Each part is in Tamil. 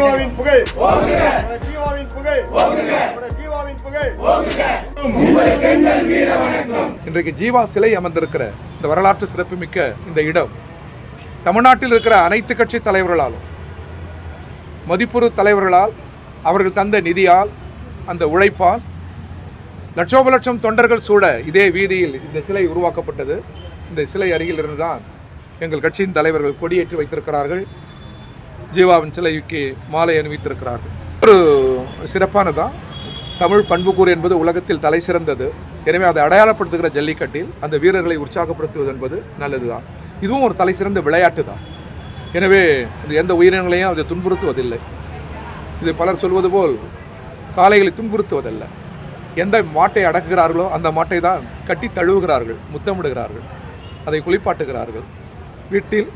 ஜீவாவின் புகழ். ஜீவாவின் புகழ். ஜீவாவின் புகழ். இன்றைக்கு ஜீவா சிலை அமர்ந்திருக்கிற இந்த வரலாற்று சிறப்புமிக்க இந்த இடம் தமிழ்நாட்டில் இருக்கிற அனைத்து கட்சி தலைவர்களாலும் மதிப்புறு தலைவர்களால் அவர்கள் தந்த நிதியால் அந்த உழைப்பால் லட்சோப லட்சம் தொண்டர்கள் சூழ இதே வீதியில் இந்த சிலை உருவாக்கப்பட்டது. இந்த சிலை அருகில் இருந்துதான் எங்கள் கட்சியின் தலைவர்கள் கொடியேற்றி வைத்திருக்கிறார்கள். ஜீவாவின் சிலைக்கு மாலை அணிவித்திருக்கிறார்கள். ஒரு சிறப்பானதான் தமிழ் பண்புக்கூறு என்பது உலகத்தில் தலை சிறந்தது. எனவே அதை அடையாளப்படுத்துகிற ஜல்லிக்கட்டில் அந்த வீரர்களை உற்சாகப்படுத்துவது என்பது நல்லதுதான் இதுவும் ஒரு தலை சிறந்த விளையாட்டு தான் எனவே எந்த உயிரினங்களையும் அதை துன்புறுத்துவதில்லை. இது பலர் சொல்வது போல் காளைகளை துன்புறுத்துவதல்ல. எந்த மாட்டை அடக்குகிறார்களோ அந்த மாட்டை தான் கட்டி தழுவுகிறார்கள் முத்தமிடுகிறார்கள். அதை குளிப்பாட்டுகிறார்கள். வீட்டில்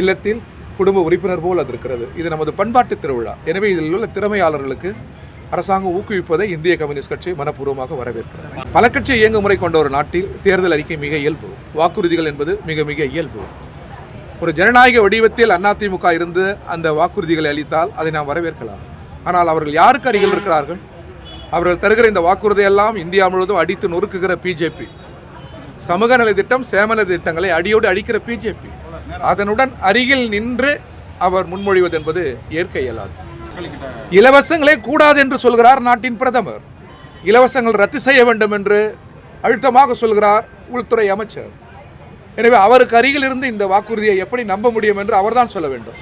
இல்லத்தில் குடும்ப உறுப்பினர் போல் அது இருக்கிறது. இது நமது பண்பாட்டு திருவிழா. எனவே இதில் உள்ள திறமையாளர்களுக்கு அரசாங்கம் ஊக்குவிப்பதை இந்திய கம்யூனிஸ்ட் கட்சி மனப்பூர்வமாக வரவேற்கிறது. பல கட்சி இயங்கு முறை கொண்ட ஒரு நாட்டில் தேர்தல் அறிக்கை மிக இயல்பு. வாக்குறுதிகள் என்பது மிக மிக இயல்பு. ஒரு ஜனநாயக வடிவத்தில் அதிமுக இருந்து அந்த வாக்குறுதிகளை அளித்தால் அதை நாம் வரவேற்கலாம். ஆனால் அவர்கள் யாருக்கு அருகில் இருக்கிறார்கள்? அவர்கள் தருகிற இந்த வாக்குறுதியெல்லாம் இந்தியா முழுவதும் அடித்து நொறுக்குகிற பிஜேபி. சமூக நல திட்டம் சேமல திட்டங்களை அடியோடு அடிக்கிற பிஜேபி. அதனுடன் அருகில் நின்று அவர் முன்மொழிவது என்பது ஏற்க இயலாது இலவசங்களே கூடாது என்று சொல்கிறார் நாட்டின் பிரதமர். இலவசங்கள் ரத்து செய்ய வேண்டும் என்று அழுத்தமாக சொல்கிறார் உள்துறை அமைச்சர். எனவே அவருக்கு அருகில் இருந்து இந்த வாக்குறுதியை எப்படி நம்ப முடியும் என்று அவர்தான் சொல்ல வேண்டும்.